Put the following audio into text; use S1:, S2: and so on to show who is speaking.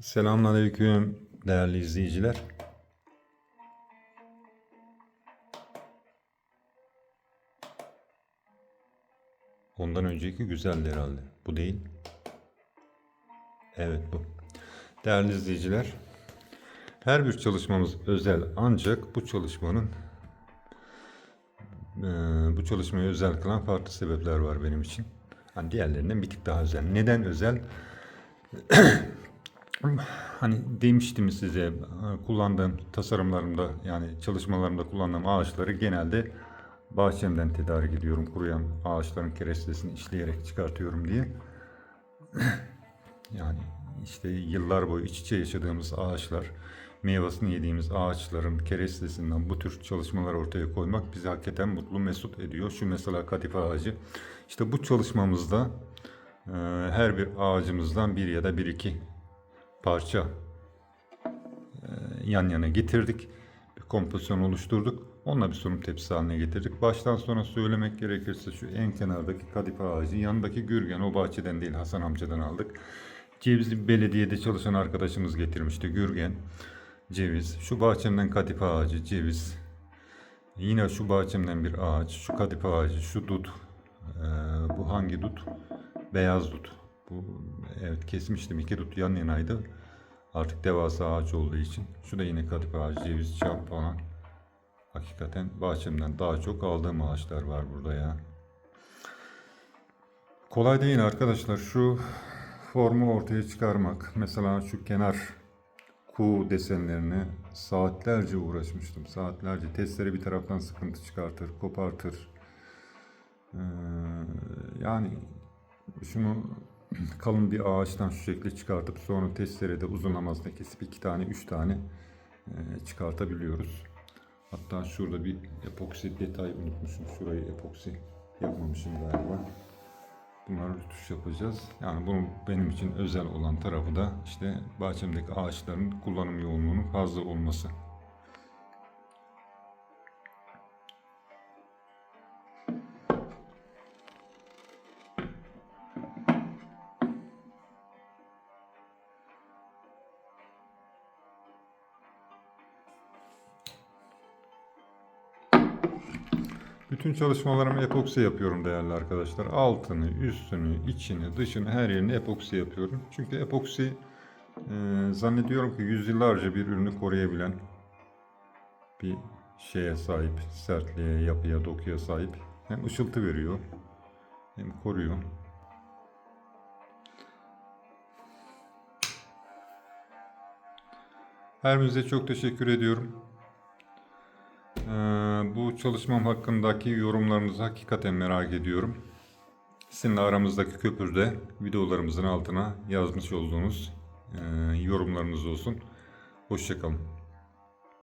S1: Selamünaleyküm değerli izleyiciler. Ondan önceki güzeldi herhalde. Bu değil. Evet bu. Değerli izleyiciler, her bir çalışmamız özel ancak bu çalışmanın eee, bu çalışmayı özel kılan farklı sebepler var benim için. Hani diğerlerinden bir tık daha özel. Neden özel? Hani demiştim size kullandığım tasarımlarımda yani çalışmalarımda kullandığım ağaçları genelde bahçemden tedarik ediyorum. Kuruyan ağaçların kerestesini işleyerek çıkartıyorum diye. Yani işte yıllar boyu iç içe yaşadığımız ağaçlar, meyvasını yediğimiz ağaçların kerestesinden bu tür çalışmalar ortaya koymak bizi hakikaten mutlu mesut ediyor. Şu mesela kadife ağacı. İşte bu çalışmamızda her bir ağacımızdan bir ya da bir iki parça e, yan yana getirdik. Bir kompozisyon oluşturduk. Onunla bir sunum tepsisi haline getirdik. Baştan sona söylemek gerekirse şu en kenardaki kadife ağacı, yanındaki gürgen o bahçeden değil Hasan amcadan aldık. Cevizli belediyede çalışan arkadaşımız getirmişti gürgen, ceviz. Şu bahçemden kadife ağacı, ceviz. Yine şu bahçemden bir ağaç, şu kadife ağacı, şu dut. Ee, bu hangi dut? Beyaz dut. Bu evet kesmiştim. iki dut yan yanaydı. Artık devasa ağaç olduğu için. Şu da yine kadife ağacı, ceviz, çam falan. Hakikaten bahçemden daha çok aldığım ağaçlar var burada ya. Kolay değil arkadaşlar. Şu formu ortaya çıkarmak. Mesela şu kenar kuğu desenlerine saatlerce uğraşmıştım. Saatlerce. Testere bir taraftan sıkıntı çıkartır, kopartır. Ee, yani şunu kalın bir ağaçtan şu şekli çıkartıp sonra testerede uzunlamasına kesip iki tane, üç tane e, çıkartabiliyoruz. Hatta şurada bir epoksi detay unutmuşum. Şurayı epoksi yapmamışım galiba. Bunları rütuş yapacağız. Yani bunun benim için özel olan tarafı da işte bahçemdeki ağaçların kullanım yoğunluğunun fazla olması. Bütün çalışmalarımı epoksi yapıyorum değerli arkadaşlar. Altını, üstünü, içini, dışını her yerini epoksi yapıyorum. Çünkü epoksi e, zannediyorum ki yüzyıllarca bir ürünü koruyabilen bir şeye sahip. Sertliğe, yapıya, dokuya sahip. Hem ışıltı veriyor hem koruyor. Her birinize çok teşekkür ediyorum. Bu çalışmam hakkındaki yorumlarınızı hakikaten merak ediyorum. Sizinle aramızdaki köprüde videolarımızın altına yazmış olduğunuz yorumlarınız olsun. Hoşçakalın.